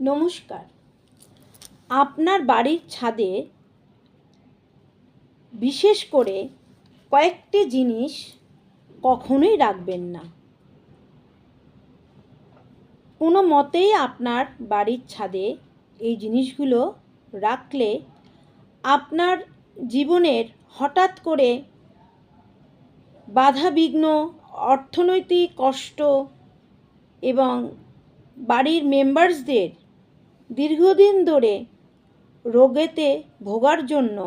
নমস্কার। আপনার বাড়ির ছাদে বিশেষ করে কয়েকটি জিনিস কখনোই রাখবেন না। কোনো মতেই আপনার বাড়ির ছাদে এই জিনিসগুলো রাখলে আপনার জীবনের হঠাৎ করে বাধা বিঘ্ন অর্থনৈতিক কষ্ট এবং বাড়ির মেম্বার্সদের দীর্ঘদিন ধরে রোগেতে ভোগার জন্য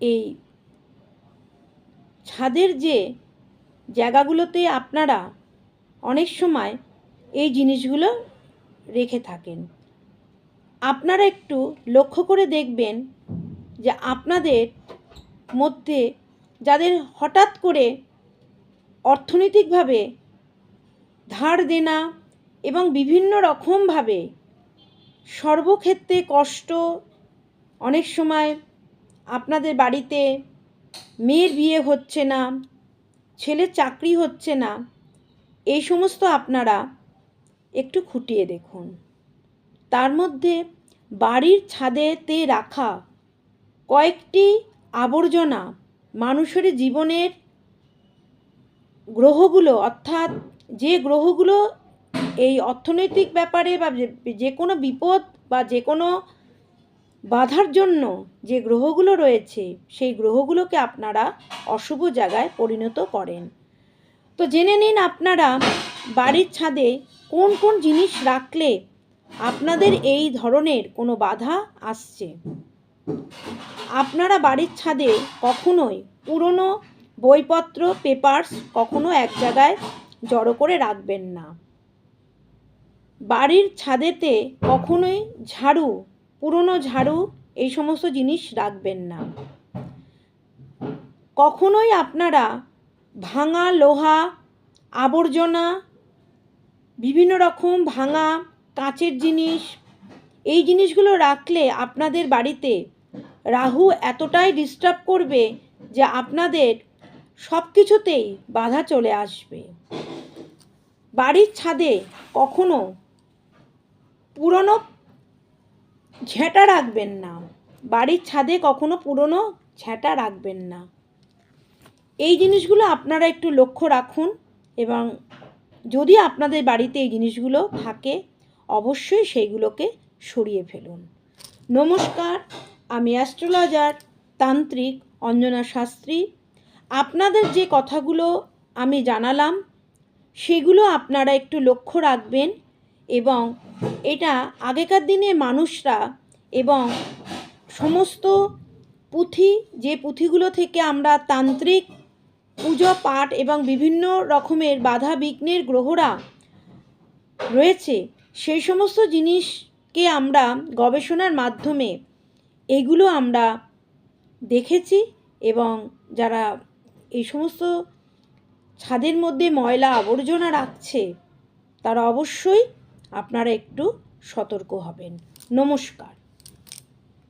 এই ছাদের যে জায়গাগুলোতে আপনারা অনেক সময় এই জিনিসগুলো রেখে থাকেন। আপনারা একটু লক্ষ্য করে দেখবেন যে আপনাদের মধ্যে যাদের হঠাৎ করে অর্থনৈতিকভাবে ধার দেনা এবং বিভিন্ন রকমভাবে সর্বক্ষেত্রে কষ্ট, অনেক সময় আপনাদের বাড়িতে মেয়ের বিয়ে হচ্ছে না, ছেলের চাকরি হচ্ছে না, এই সমস্ত আপনারা একটু খুঁটিয়ে দেখুন। তার মধ্যে বাড়ির ছাদেতে রাখা কয়েকটি আবর্জনা মানুষের জীবনের গ্রহগুলো, অর্থাৎ যে গ্রহগুলো এই অর্থনৈতিক ব্যাপারে বা যে- কোনো বিপদ বা যে কোনো বাধার জন্য যে গ্রহগুলো রয়েছে, সেই গ্রহগুলোকে আপনারা অশুভ জায়গায় পরিণত করেন। তো জেনে নিন আপনারা বাড়ির ছাদে কোন কোন জিনিস রাখলে আপনাদের এই ধরনের কোনো বাধা আসছে? আপনারা বাড়ির ছাদে কখনোই পুরনো বইপত্র, পেপারস কখনো এক জায়গায় জড়ো করে রাখবেন না। বাড়ির ছাদেতে কখনোই ঝাড়ু, পুরনো ঝাড়ু এই সমস্ত জিনিস রাখবেন না। কখনোই আপনারা ভাঙা লোহা, আবর্জনা, বিভিন্ন রকম ভাঙা কাঁচের জিনিস, এই জিনিসগুলো রাখলে আপনাদের বাড়িতে রাহু এতটাই ডিস্টার্ব করবে যে আপনাদের সব কিছুতেই বাধা চলে আসবে। বাড়ির ছাদে কখনো পুরনো ঝেঁটা রাখবেন না। বাড়ির ছাদে কখনো পুরনো ঝেঁটা রাখবেন না। এই জিনিসগুলো আপনারা একটু লক্ষ্য রাখুন এবং যদি আপনাদের বাড়িতে এই জিনিসগুলো থাকে, অবশ্যই সেইগুলোকে সরিয়ে ফেলুন। নমস্কার, আমি অ্যাস্ট্রোলজার, তান্ত্রিক, অঞ্জনা শাস্ত্রী। আপনাদের যে কথাগুলো আমি জানালাম, সেগুলো আপনারা একটু লক্ষ্য রাখবেন এবং এটা আগেকার দিনে মানুষরা এবং সমস্ত পুঁথি, যে পুঁথিগুলো থেকে আমরা তান্ত্রিক পুজো, পাঠ এবং বিভিন্ন রকমের বাধা বিঘ্নের গ্রহরা রয়েছে, সেই সমস্ত জিনিসকে আমরা গবেষণার মাধ্যমে এগুলো আমরা দেখেছি এবং যারা এই সমস্ত ছাদের মধ্যে ময়লা আবর্জনা রাখছে, তারা অবশ্যই আপনারা একটু সতর্ক হবেন। নমস্কার।